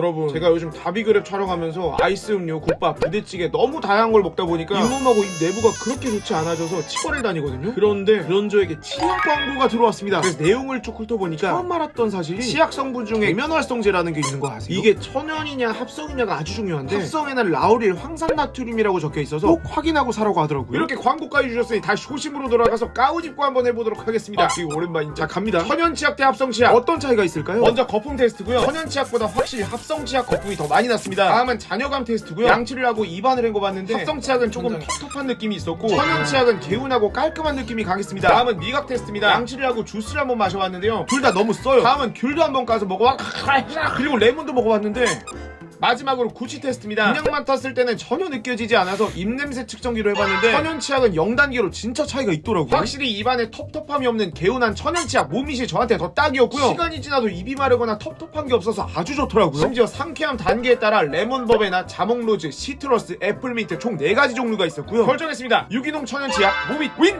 여러분. 제가 요즘 다비그랩 촬영하면서 아이스 음료, 국밥, 부대찌개 너무 다양한 걸 먹다 보니까 잇몸하고 입 내부가 그렇게 좋지 않아져서 치과를 다니거든요. 그런데 그런 저에게 치약 광고가 들어왔습니다. 그래서 내용을 쭉 훑어보니까 처음 알았던 사실이 치약 성분 중에 계면활성제라는 게 있는 거 아세요? 이게 천연이냐 합성이냐가 아주 중요한데 합성에는 라우릴 황산나트륨이라고 적혀 있어서 꼭 확인하고 사라고 하더라고요. 이렇게 광고까지 주셨으니 다시 초심으로 돌아가서 까우집고 한번 해보도록 하겠습니다. 아 이거 오랜만인 자 갑니다. 천연치약 대 합성치약. 어떤 차이가 있을까요? 먼저 거품 테스트고요. 천연치약보다 확실히 합성 치약 거품이 더 많이 났습니다. 다음은 잔여감 테스트고요. 양치를 하고 입안을 헹궈봤는데 합성 치약은 조금 텁텁한 느낌이 있었고 천연 치약은 개운하고 깔끔한 느낌이 강했습니다. 다음은 미각 테스트입니다. 양치를 하고 주스를 한번 마셔봤는데요. 둘 다 너무 써요. 다음은 귤도 한번 까서 먹어봐 그리고 레몬도 먹어봤는데 마지막으로 구취 테스트입니다. 그냥 맡았을 때는 전혀 느껴지지 않아서 입냄새 측정기로 해봤는데 천연 치약은 0단계로 진짜 차이가 있더라고요. 확실히 입안에 텁텁함이 없는 개운한 천연 치약 몸이시 저한테 더 딱이었고요. 시간이 지나도 입이 마르거나 텁텁한 게 없어서 아주 좋더라고요. 심지어 상쾌함 단계에 따라 레몬버베나 자몽로즈, 시트러스, 애플민트 총 4가지 종류가 있었고요. 결정했습니다. 유기농 천연 치약 모밋 윈!